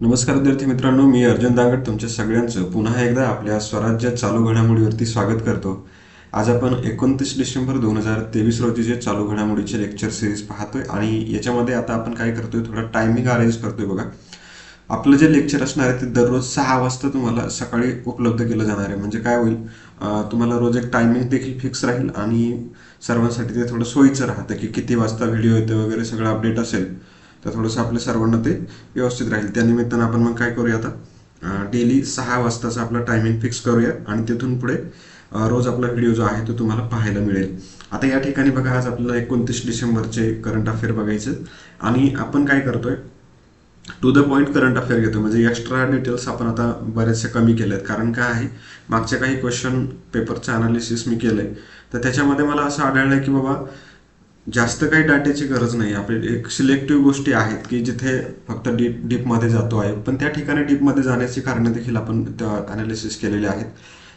नमस्कार विद्यार्थी मित्रांनो मी अर्जुन दांगट तुमच्या सगळ्यांचं पुन्हा एकदा आपल्या स्वराज्य चालू घडामोडीवरती स्वागत करतो. आज आपण एकोणतीस डिसेंबर दोन हजार तेवीस रोजीचे चालू घडामोडीचे लेक्चर सिरीज पाहतोय आणि याच्यामध्ये आता आपण काय करतोय थोडा टायमिंग अरेंज करतोय बघा. आपलं जे लेक्चर असणार आहे ते दररोज सहा वाजता तुम्हाला सकाळी उपलब्ध केलं जाणार आहे. म्हणजे काय होईल तुम्हाला रोज एक टायमिंग देखील फिक्स राहील आणि सर्वांसाठी ते थोडं सोयीचं राहतं की किती वाजता व्हिडिओ येते वगैरे सगळं अपडेट असेल. तर थोडंसं आपल्या सर्वांना ते व्यवस्थित राहील. त्या निमित्तानं आपण मग काय करूया आता? डेली सहा वाजताचा आपला टायमिंग फिक्स करूया आणि तिथून पुढे रोज आपला व्हिडिओ जो आहे तो तुम्हाला पाहायला मिळेल. आता या ठिकाणी बघा आज आपल्याला एकोणतीस डिसेंबरचे करंट अफेअर बघायचे. आणि आपण काय करतोय? To the point current affair घेतो म्हणजे एक्स्ट्रा डिटेल्स आपण आता बरेचसे कमी केले आहेत कारण काय आहे? मागच्या काही क्वेश्चन पेपरचं अनालिसिस मी केलंय. तर त्याच्यामध्ये मला असं आढळलं की बाबा जास्त काही डाट्याची गरज नाही. आपली एक सिलेक्टिव्ह गोष्टी आहेत की जिथे फक्त डीप डीपमध्ये जातो आहे. पण त्या ठिकाणी डीपमध्ये जाण्याची कारणं देखील आपण त्या अनालिसिस केलेले आहेत.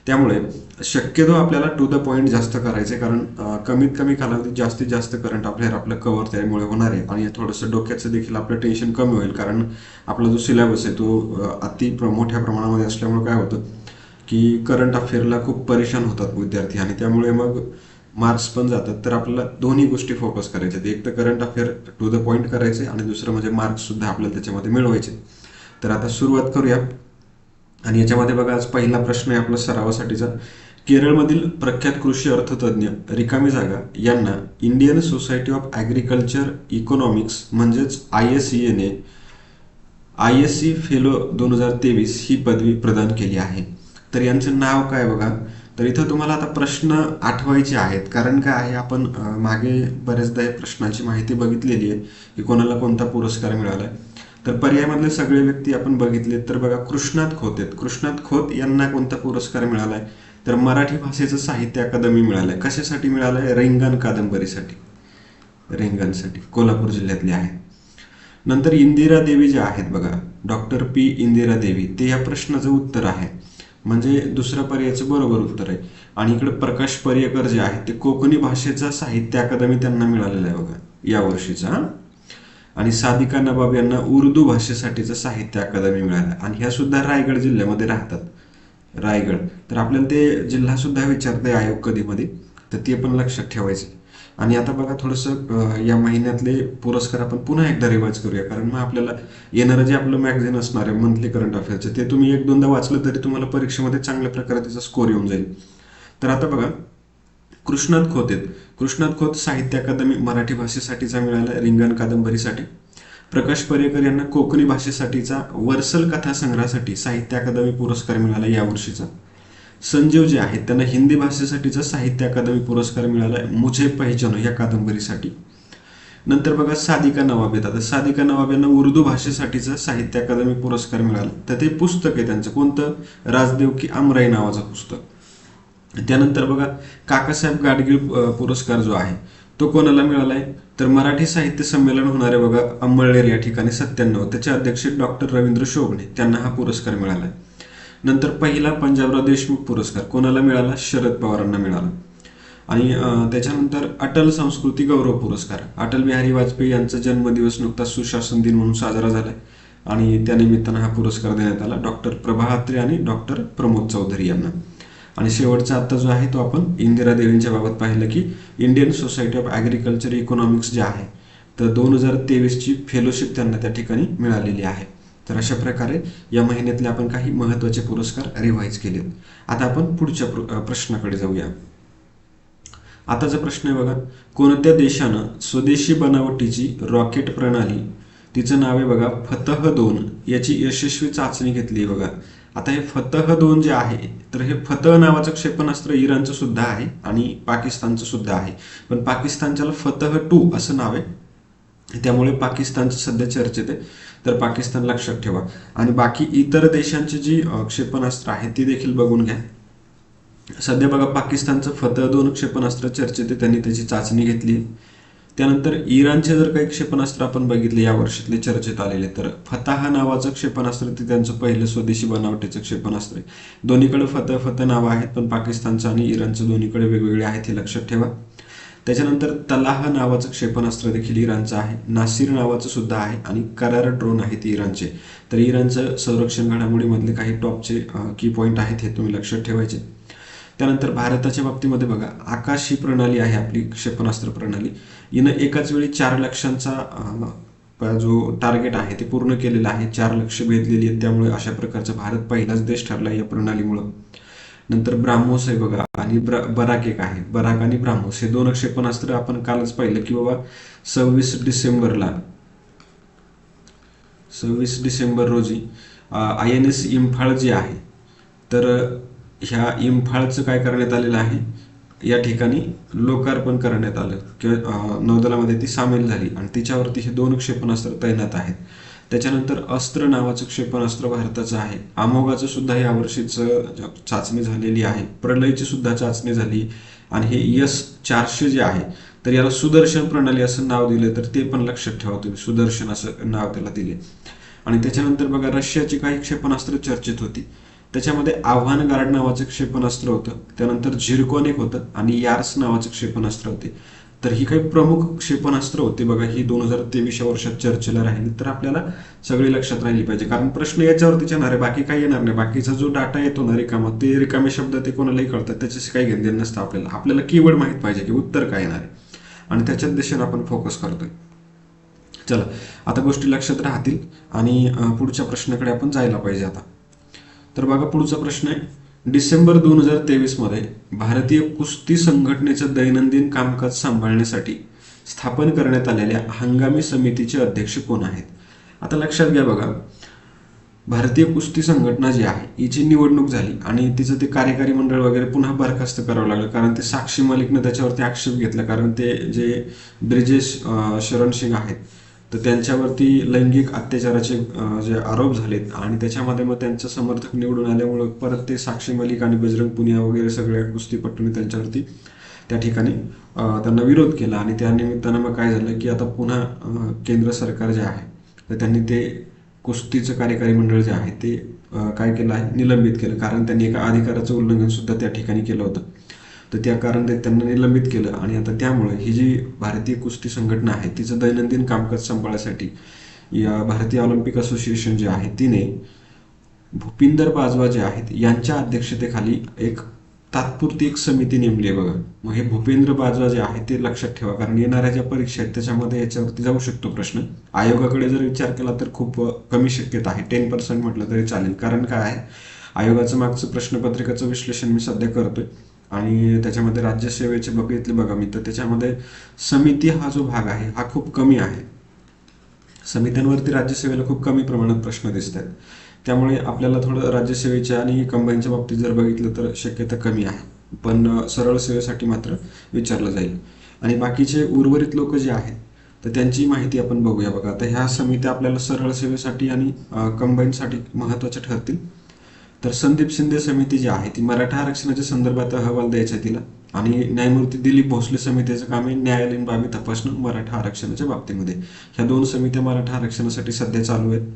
त्यामुळे शक्यतो आपल्याला टू द पॉईंट जास्त करायचे कारण कमीत कमी कालावधीत जास्तीत जास्त करंट अफेअर आपलं कव्हर त्यामुळे होणार आहे. आणि थोडंसं डोक्याचं देखील आपलं टेन्शन कमी होईल. कारण आपला जो सिलेबस आहे तो अति प्र मोठ्या प्रमाणामध्ये असल्यामुळे काय होतं की करंट अफेअरला खूप परेशान होतात विद्यार्थी. आणि त्यामुळे मग मार्क्स पण जातात तर आपल्याला दोन्ही गोष्टी फोकस करायच्या एक तर current affair to the point करायचे आणि दुसरं म्हणजे मार्क्स सुद्धा आपल्याला त्याच्यामध्ये मिळवायचे. तर आता सुरुवात करूया. आणि याच्यामध्ये बघा आज पहिला प्रश्न आहे आपला सरावासाठीचा. केरळमधील प्रख्यात कृषी अर्थतज्ञ रिकामी जागा यांना Indian society of agriculture economics म्हणजेच आय एस सी एने आय एस सी फेलो दोन हजार तेवीस ही पदवी प्रदान केली आहे. तर यांचं नाव काय बघा? तर इथं तुम्हाला आता प्रश्न आठवायचे आहेत. कारण काय आहे आपण मागे बरेचदा या प्रश्नाची माहिती बघितलेली आहे की कोणाला कोणता पुरस्कार मिळाला तर पर्यायामधले सगळे व्यक्ती आपण बघितले तर बघा कृष्णात खोत आहेत. कृष्णात खोत यांना कोणता पुरस्कार मिळालाय? तर मराठी भाषेचं साहित्य अकादमी मिळालंय. कशासाठी मिळालंय? रिंगण कादंबरीसाठी. रिंगणसाठी. कोल्हापूर जिल्ह्यातले आहे नंतर इंदिरा देवी जे आहेत बघा डॉक्टर पी इंदिरा देवी ते या प्रश्नाचं उत्तर आहे. म्हणजे दुसऱ्या पर्यायाचं बरोबर उत्तर आहे. आणि इकडे प्रकाश पर्यकर जे आहेत ते कोकणी भाषेचा साहित्य अकादमी त्यांना मिळालेला आहे बघा या वर्षीचा आणि सादिका नबाब यांना उर्दू भाषेसाठीचा साहित्य अकादमी मिळाला. आणि ह्या सुद्धा रायगड जिल्ह्यामध्ये राहतात. रायगड. तर आपल्याला ते जिल्हा सुद्धा विचारते आयोग कधीमध्ये? तर ते पण लक्षात ठेवायचे आणि आता बघा थोडंसं या महिन्यातले पुरस्कार आपण पुन्हा एकदा रिवाइज करूया. कारण मग आपल्याला येणारं जे आपलं मॅगझिन असणार आहे मंथली करंट अफेअरचं ते तुम्ही एक दोनदा वाचलं तरी तुम्हाला परीक्षेमध्ये चांगल्या प्रकारे त्याचा स्कोर येऊन जाईल. तर आता बघा कृष्णात खोत आहेत. कृष्णात खोत साहित्य अकादमी मराठी भाषेसाठीचा मिळाला रिंगण कादंबरीसाठी. प्रकाश पर्यकर यांना कोकणी भाषेसाठीचा वर्सल कथा संग्रहासाठी साहित्य अकादमी पुरस्कार मिळाला या वर्षीचा. संजीव जे आहेत त्यांना हिंदी भाषेसाठीचा साहित्य अकादमी पुरस्कार मिळाला मुझे पहचानो या कादंबरीसाठी. नंतर बघा सादिका नवाब. येतात साधिका सादिका नवाब यांना उर्दू भाषेसाठीचा साहित्य अकादमी पुरस्कार मिळाला तर ते पुस्तक आहे त्यांचं. कोणतं? राजदेव की आमराई नावाचं पुस्तक. त्यानंतर बघा काकासाहेब गाडगीळ पुरस्कार जो आहे तो कोणाला मिळाला आहे तर मराठी साहित्य संमेलन होणारे बघा अंमळनेर या ठिकाणी सत्त्याण्णव. त्याचे अध्यक्ष डॉक्टर रवींद्र शोभणे त्यांना हा पुरस्कार मिळाला आहे नंतर पहिला पंजाबराव देशमुख पुरस्कार कोणाला मिळाला? शरद पवारांना मिळाला. आणि त्याच्यानंतर अटल संस्कृती गौरव पुरस्कार. अटल बिहारी वाजपेयी यांचा जन्मदिवस नुकताच सुशासन दिन म्हणून साजरा झालाय. आणि त्या निमित्तानं हा पुरस्कार देण्यात आला डॉक्टर प्रभात्रे आणि डॉक्टर प्रमोद चौधरी यांना. आणि शेवटचा आता जो आहे तो आपण इंदिरा देवींच्या बाबत पाहिलं की Indian society of agriculture economics जे आहे तर दोन हजार तेवीसची फेलोशिप त्यांना त्या ठिकाणी मिळालेली आहे. तर अशा प्रकारे या महिन्यातले आपण काही महत्त्वाचे पुरस्कार रिवाईज केलेत. आता आपण पुढच्या प्र- प्रश्नाकडे जाऊया. आताचा प्रश्न आहे बघा कोणत्या देशानं स्वदेशी बनावटीची रॉकेट प्रणाली तिचं नाव आहे बघा फतह दोन याची यशस्वी चाचणी घेतली आहे बघा. आता हे फतह दोन जे आहे तर हे फतह नावाचं क्षेपणास्त्र इराणचं सुद्धा आहे आणि पाकिस्तानचं सुद्धा आहे. पण पाकिस्तानच्याला फतह टू असं नाव आहे. त्यामुळे पाकिस्तानचं सध्या चर्चेत आहे. तर पाकिस्तान लक्षात ठेवा. आणि बाकी इतर देशांची जी क्षेपणास्त्र आहेत ती देखील बघून घ्या. सध्या बघा पाकिस्तानचं फतह दोन क्षेपणास्त्र चर्चेत आहे. त्यांनी त्याची चाचणी घेतली त्यानंतर इराणचे जर काही क्षेपणास्त्र आपण बघितले या वर्षातले चर्चेत आलेले तर फताह नावाचं क्षेपणास्त्र ते त्यांचं पहिलं स्वदेशी बनावटीचं क्षेपणास्त्र आहे. दोन्हीकडे फतह फतह नावं आहेत पण पाकिस्तानचं आणि इराणचं दोन्हीकडे वेगवेगळे आहेत हे लक्षात ठेवा. त्याच्यानंतर तलाह नावाचं क्षेपणास्त्र देखील इराणचं आहे. नासिर नावाचं सुद्धा आहे आणि करार ड्रोन आहेत इराणचे. तर इराणचं संरक्षण घडामोडीमधले काही टॉपचे की पॉईंट आहेत हे तुम्ही लक्षात ठेवायचे. त्यानंतर भारताच्या बाबतीमध्ये बघा आकाश ही प्रणाली आहे आपली क्षेपणास्त्र प्रणाली. हिनं एकाच वेळी चार लक्षांचा जो टार्गेट आहे ते पूर्ण केलेलं आहे. चार लक्ष भेदलेली आहेत त्यामुळे अशा प्रकारचा भारत पहिलाच देश ठरला या प्रणालीमुळं. नंतर ब्राह्मोस आहे बघा. आणि ब्र बराक एक आहे. बराक आणि ब्राह्मोस हे दोन क्षेपणास्त्र आपण कालच पाहिलं की बाबा सव्वीस डिसेंबरला सव्वीस डिसेंबर रोजी आय एन एस इम्फाळ जे आहे तर ह्या इम्फाळचं काय करण्यात आलेलं आहे? या ठिकाणी लोकार्पण करण्यात आलं. किंवा नौदलामध्ये ती सामील झाली आणि तिच्यावरती हे दोन क्षेपणास्त्र तैनात आहेत. त्याच्यानंतर अस्त्र नावाचं क्षेपणास्त्र भारताचं आहे. अमोघाचं सुद्धा यावर्षीच चाचणी झालेली आहे. प्रलयची सुद्धा चाचणी झाली आणि हे यस चारशे जे आहे तर याला सुदर्शन प्रणाली असं नाव दिलं तर ते पण लक्षात ठेवा तुम्ही. सुदर्शन असं नाव त्याला दिले. आणि त्याच्यानंतर बघा रशियाची काही क्षेपणास्त्र चर्चेत होती. त्याच्यामध्ये आव्हान गार्ड नावाचं क्षेपणास्त्र होतं. त्यानंतर झिरकॉन होतं आणि यार्स नावाचं क्षेपणास्त्र होते. तर ही काही प्रमुख क्षेपणास्त्र होते. बघा ही दोन हजार तेवीसच्या वर्षात चर्चेला राहिली. तर आपल्याला सगळी लक्षात राहिली पाहिजे. कारण प्रश्न याच्यावरतीच येणार आहे. बाकी काही येणार नाही. बाकीचा जो डाटा येतो ना रिकामा ते रिकामे शब्द ते कोणालाही कळतात. त्याच्याशी काही घेणं नसतं आपल्याला. आपल्याला कीवर्ड माहीत पाहिजे की उत्तर काय येणार आहे. आणि त्याच्याच दिशेने आपण फोकस करतोय. चला आता गोष्टी लक्षात राहतील आणि पुढच्या प्रश्नाकडे आपण जायला पाहिजे आता. तर बघा पुढचा प्रश्न आहे. डिसेंबर दोन हजार तेवीसमध्ये भारतीय कुस्ती संघटनेचं दैनंदिन कामकाज सांभाळण्यासाठी स्थापन करण्यात आलेल्या हंगामी समितीचे अध्यक्ष कोण आहेत? आता लक्षात घ्या बघा. भारतीय कुस्ती संघटना जी आहे हिची निवडणूक झाली आणि तिचं ते कार्यकारी मंडळ वगैरे पुन्हा बरखास्त करावं लागलं कारण ते साक्षी मलिकनं त्याच्यावरती आक्षेप घेतला कारण ते जे ब्रिजेश शरण सिंग आहेत तर त्यांच्यावरती लैंगिक अत्याचाराचे जे आरोप झालेत आणि त्याच्यामध्ये मग त्यांचं समर्थक निवडून आल्यामुळं परत ते साक्षी मलिक आणि बजरंग पुनिया वगैरे सगळ्या कुस्तीपट्टूंनी त्यांच्यावरती त्या ठिकाणी त्यांना विरोध केला. आणि त्या निमित्तानं मग काय झालं की आता पुन्हा केंद्र सरकार जे आहे तर त्यांनी ते कुस्तीचं कार्यकारी मंडळ जे आहे ते काय केलं आहे? निलंबित केलं. कारण त्यांनी एका अधिकाराचं उल्लंघन सुद्धा त्या ठिकाणी केलं होतं. तर त्या कारण ते त्यांना निलंबित केलं. आणि आता त्यामुळे ही जी भारतीय कुस्ती संघटना आहे तिचं दैनंदिन कामकाज सांभाळण्यासाठी या भारतीय ऑलिम्पिक असोसिएशन जे आहे तिने भूपिंदर बाजवा जे आहेत यांच्या अध्यक्षतेखाली एक तात्पुरती एक समिती नेमली आहे बघा. मग हे भूपेंद्र बाजवा जे आहे ते लक्षात ठेवा. कारण येणाऱ्या ज्या परीक्षा आहेत त्याच्यामध्ये याच्यावरती जाऊ शकतो प्रश्न. आयोगाकडे जर विचार केला तर खूप कमी शक्यता आहे. टेन पर्सेंट म्हटलं तरी चालेल. कारण काय आहे? आयोगाचं मागचं प्रश्नपत्रिकाचं विश्लेषण मी सध्या करतोय. आणि त्याच्यामध्ये राज्यसेवेचे बघितले बघा मी तर त्याच्यामध्ये समिती हा जो भाग आहे हा खूप कमी आहे. समित्यांवरती राज्यसेवेला खूप कमी प्रमाणात प्रश्न दिसत आहेत त्यामुळे आपल्याला थोडं राज्यसेवेच्या आणि कंबाईनच्या बाबतीत जर बघितलं तर शक्यता कमी आहे. पण सरळ सेवेसाठी मात्र विचारलं जाईल. आणि बाकीचे उर्वरित लोक जे आहेत तर त्यांची माहिती आपण बघूया बघा. तर ह्या समित्या आपल्याला सरळ सेवेसाठी आणि कंबाईनसाठी महत्त्वाच्या ठरतील. तर संदीप शिंदे समिती जी आहे ती मराठा आरक्षणाच्या संदर्भात अहवाल द्यायचा तिला. आणि न्यायमूर्ती दिलीप भोसले समितीचं काम आहे न्यायालयीन बाबी तपासणं मराठा आरक्षणाच्या बाबतीमध्ये. ह्या दोन समित्या मराठा आरक्षणासाठी सध्या चालू आहेत.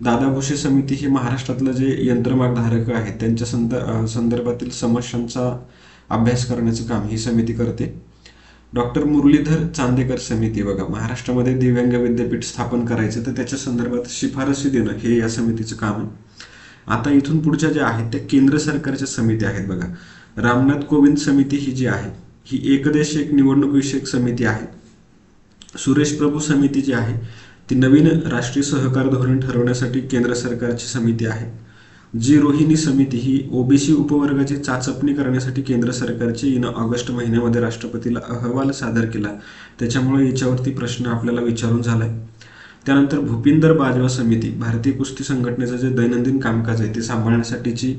दादा भुसे समिती ही महाराष्ट्रातलं जे यंत्रमागधारक आहेत त्यांच्या संद संदर्भातील समस्यांचा अभ्यास करण्याचं काम ही समिती करते. डॉक्टर मुरलीधर चांदेकर समिती बघा महाराष्ट्रामध्ये दिव्यांग विद्यापीठ स्थापन करायचं तर त्याच्या संदर्भात शिफारसी देणं हे या समितीचं काम आहे. आता इथून पुढच्या ज्या आहेत त्या केंद्र सरकारच्या समिती आहेत बघा. रामनाथ कोविंद समिती ही जी आहे ही एकदेश एक निवडणूक विषयक समिती आहे. सुरेश प्रभू समिती जी आहे ती नवीन राष्ट्रीय सहकार धोरण ठरवण्यासाठी केंद्र सरकारची समिती आहे. जी रोहिणी समिती ही ओबीसी उपवर्गाची चाचपणी करण्यासाठी केंद्र सरकारची हिनं ऑगस्ट महिन्यामध्ये राष्ट्रपतीला अहवाल सादर केला. त्याच्यामुळे याच्यावरती प्रश्न आपल्याला विचारून झालाय. त्यानंतर भूपिंदर बाजवा समिती भारतीय कुस्ती संघटनेचं जे दैनंदिन कामकाज आहे ते सांभाळण्यासाठीची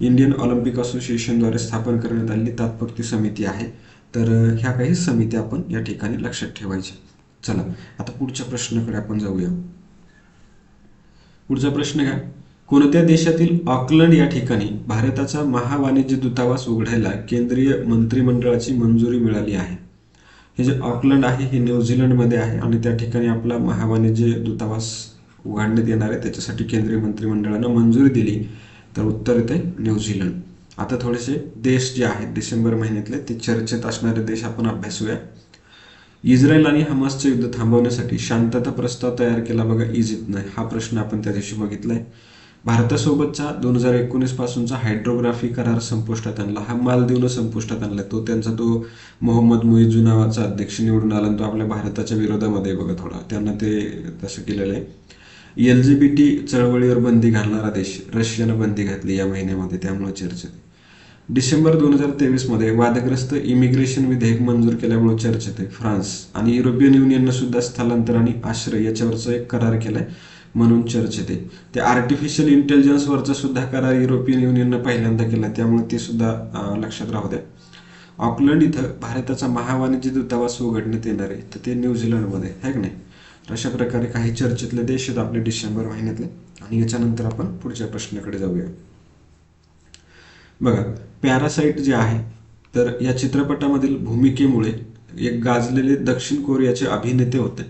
इंडियन ऑलिम्पिक असोसिएशनद्वारे स्थापन करण्यात आलेली तात्पुरती समिती आहे. तर ह्या काही समित्या आपण या ठिकाणी लक्षात ठेवायच्या. चला आता पुढच्या प्रश्नाकडे आपण जाऊया. पुढचा प्रश्न घ्या. कोणत्या देशातील ऑकलंड या ठिकाणी भारताचा महावाणिज्य दूतावास उघडायला केंद्रीय मंत्रिमंडळाची मंजुरी मिळाली आहे? हे जे ऑकलंड आहे हे न्यूझीलंडमध्ये आहे आणि त्या ठिकाणी आपला महावाणिज्य दूतावास उघडण्यात येणार आहे. त्याच्यासाठी केंद्रीय मंत्रिमंडळानं मंजुरी दिली. तर उत्तर येते न्यूझीलंड आता थोडेसे देश जे आहेत डिसेंबर महिन्यातले ते चर्चेत असणारे देश आपण अभ्यासूया. इस्रायल आणि हमासचं युद्ध थांबवण्यासाठी शांतता प्रस्ताव तयार केला बघा. इजिप्तनं. हा प्रश्न आपण त्या दिवशी बघितलाय. भारतासोबतचा दोन हजार एकोणीस पासूनचा हायड्रोग्राफी करार संपुष्टात आणला. हा मालदीवनं संपुष्टात आणला. तो त्यांचा तो मोहम्मद मुईजू नावाचा अध्यक्ष निवडून आला तो आपल्या भारताच्या विरोधामध्ये बघा थोडा त्यांना ते तसं केलेलं आहे. एल जी बी टी चळवळीवर बंदी घालणारा देश रशियानं बंदी घातली या महिन्यामध्ये. त्यामुळे चर्चेत डिसेंबर दोन हजार तेवीसमध्ये वादग्रस्त इमिग्रेशन विधेयक मंजूर केल्यामुळे चर्चेत आहे. फ्रान्स आणि युरोपियन युनियननं सुद्धा स्थलांतर आणि आश्रय याच्यावरचा एक करार केलाय. म्हणून चर्चेत आहे. ते आर्टिफिशियल इंटेलिजन्सवरचा सुद्धा करार युरोपियन युनियननं पहिल्यांदा केला त्यामुळे ते सुद्धा लक्षात राहू द्या. ऑकलंड इथं भारताचा महावाणिज्य दूतावास उघडण्यात येणार आहे तर ते न्यूझीलंडमध्ये आहे की नाही? अशा प्रकारे काही चर्चेतले देश आहेत आपले डिसेंबर महिन्यातले. आणि याच्यानंतर आपण पुढच्या प्रश्नाकडे जाऊया. बघा पॅरासाइट जे आहे तर या चित्रपटामधील भूमिकेमुळे एक गाजलेले दक्षिण कोरियाचे अभिनेते होते.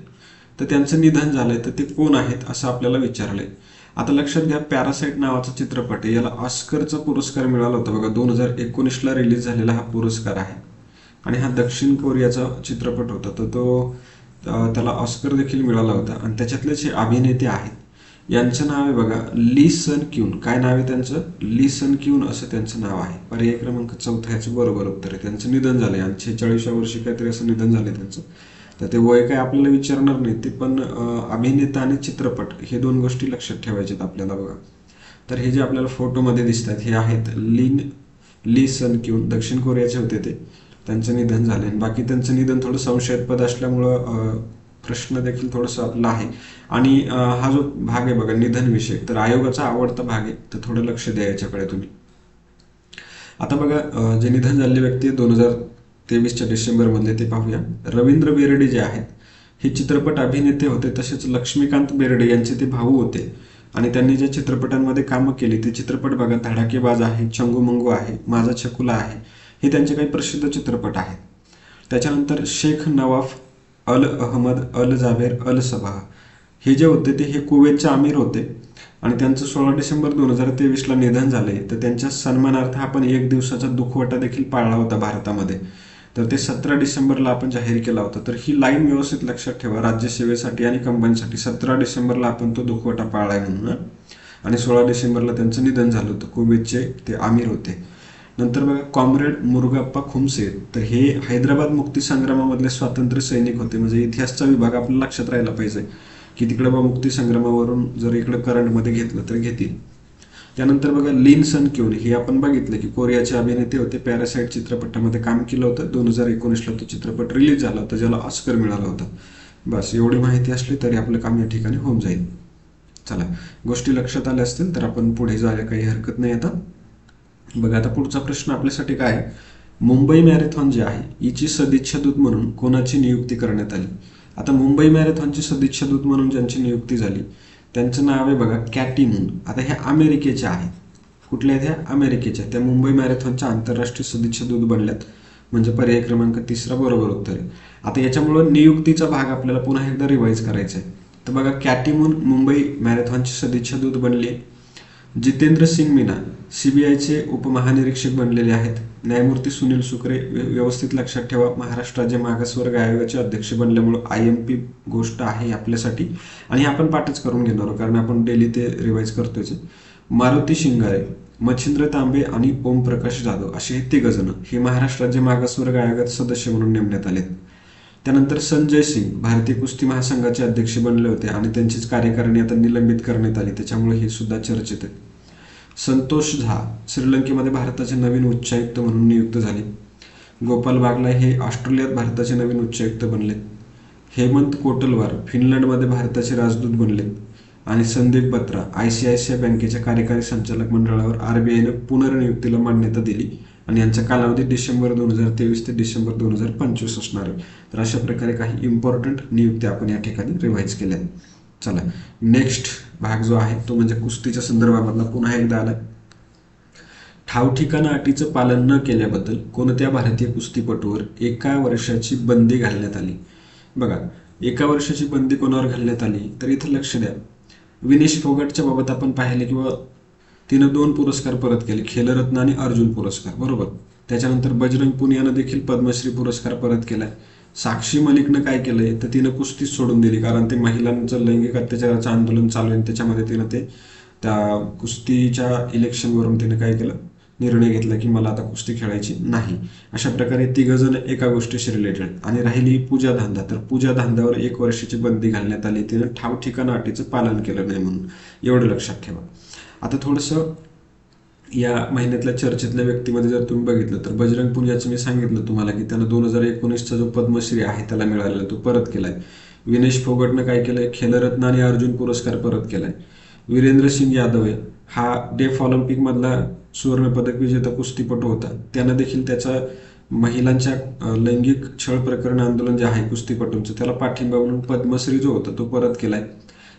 तर त्यांचं निधन झालंय तर ते कोण आहेत असं आपल्याला विचारलंय. आता लक्षात घ्या पॅरासाइट नावाचा चित्रपट आहे. याला ऑस्करचा पुरस्कार मिळाला होता. बघा दोन हजार एकोणीसला रिलीज झालेला हा पुरस्कार आहे. आणि हा दक्षिण कोरियाचा चित्रपट होता. तर तो त्याला ऑस्कर देखील मिळाला होता. आणि त्याच्यातले जे अभिनेते आहेत यांचं नाव आहे बघा ली सन क्यून काय नाव आहे त्यांचं? ली सन क्यून असं त्यांचं नाव आहे. पर्याय क्रमांक चौथ्याचं बरोबर उत्तर आहे. त्यांचं निधन झालंय. आणि छेचाळीसव्या वर्षी काहीतरी असं निधन झालंय त्यांचं. तर ते वय काय आपल्याला विचारणार नाही. ते पण अभिनेता आणि चित्रपट हे दोन गोष्टी लक्षात ठेवायच्यात आपल्याला बघा. तर हे जे आपल्याला फोटोमध्ये दिसत आहेत हे आहेत लिन ली सन क्यून दक्षिण कोरियाचे होते ते. त्यांचं निधन झालं आणि बाकी त्यांचं निधन थोडं संशयास्पद असल्यामुळं प्रश्न देखील थोडंसं आपला आहे. आणि हा जो भाग आहे बघा निधन विषय तर आयोगाचा आवडता भाग आहे तर थोडं लक्ष द्या याच्याकडे तुम्ही. आता बघा जे निधन झालेले व्यक्ती दोन हजार तेवीसच्या डिसेंबरमधले ते पाहूया. रवींद्र बेर्डे जे आहेत हे चित्रपट अभिनेते होते तसेच लक्ष्मीकांत बेर्डे यांचे ते भाऊ होते. आणि त्यांनी ज्या चित्रपटांमध्ये कामं केली ते चित्रपट बघा धडाकेबाज आहे चंगू मंगू आहे माझा छकुला आहे हे त्यांचे काही प्रसिद्ध चित्रपट आहेत. त्याच्यानंतर Sheikh Nawaf Al Ahmad Al Jaber Al Sabah. हे जे होते ते हे कुवेतचे आमिर होते. आणि त्यांचं सोळा डिसेंबर दोन हजार तेवीसला निधन झाले तर त्यांच्या सन्मानार्थ आपण एक दिवसाचा दुखवटा देखील पाळला होता भारतामध्ये. तर ते सतरा डिसेंबरला आपण जाहीर केला होता. तर ही लाईन व्यवस्थित लक्षात ठेवा. राज्यसेवेसाठी आणि कंपनीसाठी सतरा डिसेंबरला आपण तो दुखवटा पाळलाय म्हणून. आणि सोळा डिसेंबरला त्यांचं निधन झालं होतं. कोविडचे ते आमिर होते. नंतर बघा कॉम्रेड मुरुगाप्पा खुमसे. तर हे हैदराबाद मुक्ती संग्रामामधले स्वातंत्र्य सैनिक होते. म्हणजे इतिहासचा विभाग आपल्याला लक्षात राहिला पाहिजे. की तिकडे बा मुक्ती संग्रामावरून जर इकडे करंटमध्ये घेतलं तर घेतील. त्यानंतर बघा लिन सन क्यून. हे आपण बघितलं की कोरियाचे अभिनेते होते पॅरासाईट चित्रपटामध्ये काम केलं होतं. दोन हजार एकोणीसला तो चित्रपट रिलीज झाला होता ज्याला ऑस्कर मिळाला होता. बस एवढी माहिती असली तरी आपलं काम या ठिकाणी होऊन जाईल. चला गोष्टी लक्षात आल्या असतील तर आपण पुढे जायला काही हरकत नाही आता. बघा आता पुढचा प्रश्न आपल्यासाठी काय आहे? मुंबई मॅरेथॉन जे आहे हिची सदिच्छा दूत म्हणून कोणाची नियुक्ती करण्यात आली? आता मुंबई मॅरेथॉनची सदिच्छा दूत म्हणून ज्यांची नियुक्ती झाली त्यांचं नाव आहे बघा कॅटी मून आता हे अमेरिकेच्या आहेत. कुठल्या आहेत ह्या अमेरिकेच्या त्या मुंबई मॅरेथॉनच्या आंतरराष्ट्रीय सदिच्छा दूध बनल्यात. म्हणजे पर्याय क्रमांक तिसरा बरोबर उत्तर आहे. आता याच्यामुळं नियुक्तीचा भाग आपल्याला पुन्हा एकदा रिवाईज करायचा आहे. तर बघा कॅटीमून मुंबई मॅरेथॉनची सदिच्छा दूध बनली जितेंद्र सिंग मीना सीबीआयचे उपमहानिरीक्षक बनलेले आहेत. न्यायमूर्ती सुनील सुकरे व्यवस्थित लक्षात ठेवा. महाराष्ट्र राज्य मागासवर्ग आयोगाचे अध्यक्ष बनल्यामुळं आय एम पी गोष्ट आहे आपल्यासाठी आणि आपण पाठच करून घेणार आहोत कारण आपण डेली ते रिवाईज करतोच मारुती शिंगारे मच्छिंद्र तांबे आणि ओम प्रकाश जाधव असे हे तिघ जण हे महाराष्ट्र राज्य मागासवर्ग आयोगात सदस्य म्हणून नेमण्यात आले त्यानंतर संजय सिंग भारतीय कुस्ती महासंघाचे अध्यक्ष बनले होते आणि त्यांचीच कार्यकारिणी आता निलंबित करण्यात आली. त्याच्यामुळे हे सुद्धा चर्चेत आहे संतोष झा श्रीलंकेमध्ये भारताचे नवीन उच्चायुक्त म्हणून नियुक्त झाले. गोपाल बागला हे ऑस्ट्रेलियात भारताचे नवीन उच्चायुक्त बनले. हेमंत कोटलवार फिनलंडमध्ये भारताचे राजदूत बनले. आणि Sandeep Batra I C I C I बँकेच्या कार्यकारी संचालक मंडळावर आरबीआयनं पुनर्नियुक्तीला मान्यता दिली. आणि यांचा कालावधी डिसेंबर दोन हजार तेवीस ते डिसेंबर दोन हजार पंचवीस असणार आहे. तर अशा प्रकारे काही इम्पॉर्टंट नियुक्त्या आपण या ठिकाणी रिव्हाइज केल्या आहेत. चला नेक्स्ट भाग जो आहे तो म्हणजे कुस्तीच्या संदर्भामधला पुन्हा एकदा आला. ठाव ठिकाणा अटीचं पालन न केल्याबद्दल कोणत्या भारतीय कुस्तीपटूवर एका वर्षाची बंदी घालण्यात आली? बघा एका वर्षाची बंदी कोणावर घालण्यात आली? तर इथं लक्ष द्या. विनेश फोगटच्या बाबत आपण पाहिले किंवा तिनं दोन पुरस्कार परत केले. खेलरत्न आणि अर्जुन पुरस्कार. बरोबर? त्याच्यानंतर बजरंग पुनियानं देखील पद्मश्री पुरस्कार परत केलाय साक्षी मलिकनं काय केलंय? तर तिनं कुस्तीच सोडून दिली. कारण ते महिलांचं लैंगिक अत्याचाराचं आंदोलन चालू आहे. आणि त्याच्यामध्ये तिनं ते त्या कुस्तीच्या इलेक्शनवरून तिनं काय केलं? निर्णय घेतला की मला आता कुस्ती खेळायची नाही. अशा प्रकारे तिघ जण एका गोष्टीशी रिलेटेड आणि राहिली पूजा धांदा. तर पूजा धांद्यावर एक वर्षाची बंदी घालण्यात आली. तिनं ठाव ठिकाणा अटीचं पालन केलं नाही म्हणून. एवढं लक्षात ठेवा. आता थोडंसं या महिन्यातल्या चर्चेतल्या व्यक्तीमध्ये जर तुम्ही बघितलं तर बजरंग पुनियाचं मी सांगितलं तुम्हाला की त्यानं दोन हजार एकोणीसचा जो पद्मश्री आहे त्याला मिळालेला तो परत केलाय. विनेश फोगटनं काय केलंय? खेलरत्न आणि अर्जुन पुरस्कार परत केलाय. वीरेंद्र सिंग यादव आहे. हा डेफ ऑलिम्पिकमधला सुवर्णपदक विजेता कुस्तीपटू होता. त्यानं देखील त्याचा महिलांच्या लैंगिक छळ प्रकरण आंदोलन जे आहे कुस्तीपटूंचं त्याला पाठिंबा म्हणून पद्मश्री जो होता तो परत केलाय.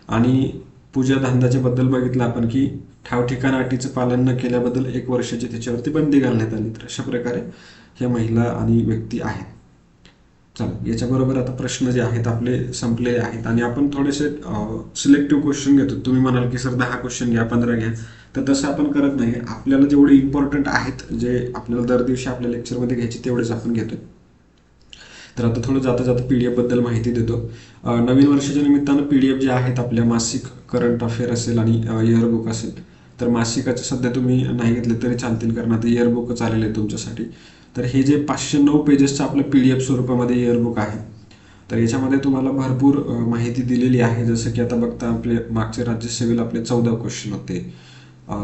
आणि पूजा धांदाच्या बद्दल बघितलं आपण की ठाव ठिकाण अटीचं पालन न केल्याबद्दल एक वर्षाची त्याच्यावरती बंदी घालण्यात आली तर अशा प्रकारे ह्या महिला आणि व्यक्ती आहेत. चला याच्याबरोबर आता प्रश्न जे आहेत आपले संपलेले आहेत. आणि आपण थोडेसे सिलेक्टिव्ह क्वेश्चन घेतो. तुम्ही म्हणाल की सर दहा क्वेश्चन घ्या पंधरा घ्या. तर तसं आपण करत नाही. आपल्याला जेवढे इम्पॉर्टंट आहेत जे आपल्याला दर दिवशी आपल्या लेक्चरमध्ये घ्यायचे तेवढेच आपण घेतोय. तर आता थोडं जाता जाता पी डी एफबद्दल माहिती देतो. नवीन वर्षाच्या निमित्तानं पी डी एफ जे आहेत आपल्या मासिक करंट अफेअर असेल आणि इयरबुक असेल तर मासिकाचे सध्या तुम्ही नाही घेतले तरी चालतील कारण आता इयरबुकच आलेले आहे तुमच्यासाठी. तर हे जे पाचशे नऊ पेजेसचं आपलं पी डी एफ स्वरूपामध्ये इयरबुक आहे. तर याच्यामध्ये तुम्हाला भरपूर माहिती दिलेली आहे. जसं की आता बघता आपले मागचे राज्यसेवेला आपले चौदा क्वेश्चन होते.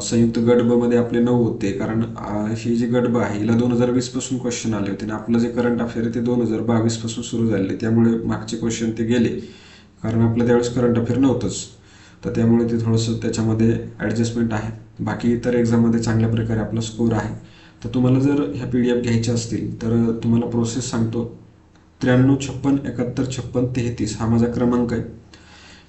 संयुक्त गट ब मध्ये आपले नऊ होते. कारण ही जी गट ब आहे हिला दोन हजार वीसपासून क्वेश्चन आले होते. आणि आपलं जे करंट अफेअर आहे ते दोन हजार बावीसपासून सुरू झालेले त्यामुळे मागचे क्वेश्चन ते गेले. कारण आपलं त्यावेळेस करंट अफेअर नव्हतंच. तर त्यामुळे ते थोडंसं त्याच्यामध्ये ॲडजस्टमेंट आहे. बाकी इतर एक्झाममध्ये चांगल्या प्रकारे आपला स्कोर आहे. तर तुम्हाला जर ह्या पी डी एफ घ्यायच्या असतील तर तुम्हाला प्रोसेस सांगतो. त्र्याण्णव छप्पन एकाहत्तर छप्पन तेहतीस हा माझा क्रमांक आहे.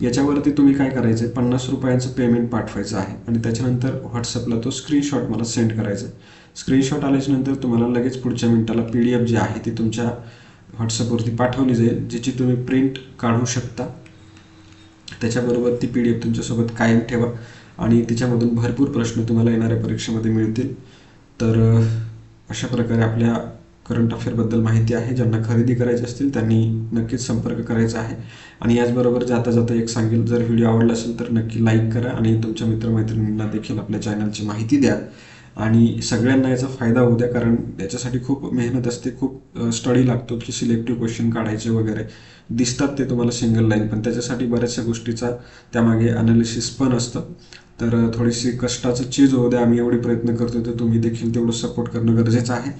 याच्यावरती तुम्ही काय करायचं आहे? पन्नास रुपयांचं पेमेंट पाठवायचं आहे. आणि त्याच्यानंतर व्हॉट्सअपला तो स्क्रीनशॉट मला सेंड करायचा आहे. स्क्रीनशॉट आल्याच्यानंतर तुम्हाला लगेच पुढच्या मिनिटाला पी डी एफ जी आहे ती तुमच्या व्हॉट्सअपवरती पाठवली जाईल जिची तुम्ही प्रिंट काढू शकता. त्याच्याबरोबर ती पी डी एफ तुमच्यासोबत कायम ठेवा. आणि तिच्यामधून भरपूर प्रश्न तुम्हाला येणाऱ्या परीक्षेमध्ये मिळतील. तर अशा प्रकारे आपल्या करंट अफेअरबद्दल माहिती आहे. ज्यांना खरेदी करायची असतील त्यांनी नक्कीच संपर्क करायचा आहे. आणि याचबरोबर जाता जाता एक सांगेल जर व्हिडिओ आवडला असेल तर नक्की लाईक करा आणि तुमच्या मित्रमैत्रिणींना देखील आपल्या चॅनलची माहिती द्या. आणि सगळ्यांना याचा फायदा होऊ द्या कारण याच्यासाठी खूप मेहनत असते खूप स्टडी लागतो की सिलेक्टिव्ह क्वेश्चन काढायचे वगैरे. दिसतात ते तुम्हाला सिंगल लाईन पण त्याच्यासाठी बऱ्याचशा गोष्टीचा त्यामागे अनालिसिस पण असतं. तर थोडीशी कष्टाचं चीज होऊ द्या आम्ही एवढे प्रयत्न करतो तर तुम्ही देखील तेवढं सपोर्ट करणं गरजेचं आहे.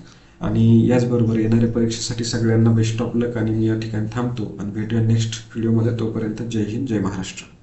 आणि याचबरोबर येणाऱ्या परीक्षेसाठी सगळ्यांना बेस्ट ऑफ लक आणि मी या ठिकाणी थांबतो. आणि भेटूया नेक्स्ट व्हिडिओमध्ये तोपर्यंत जय हिंद जय महाराष्ट्र.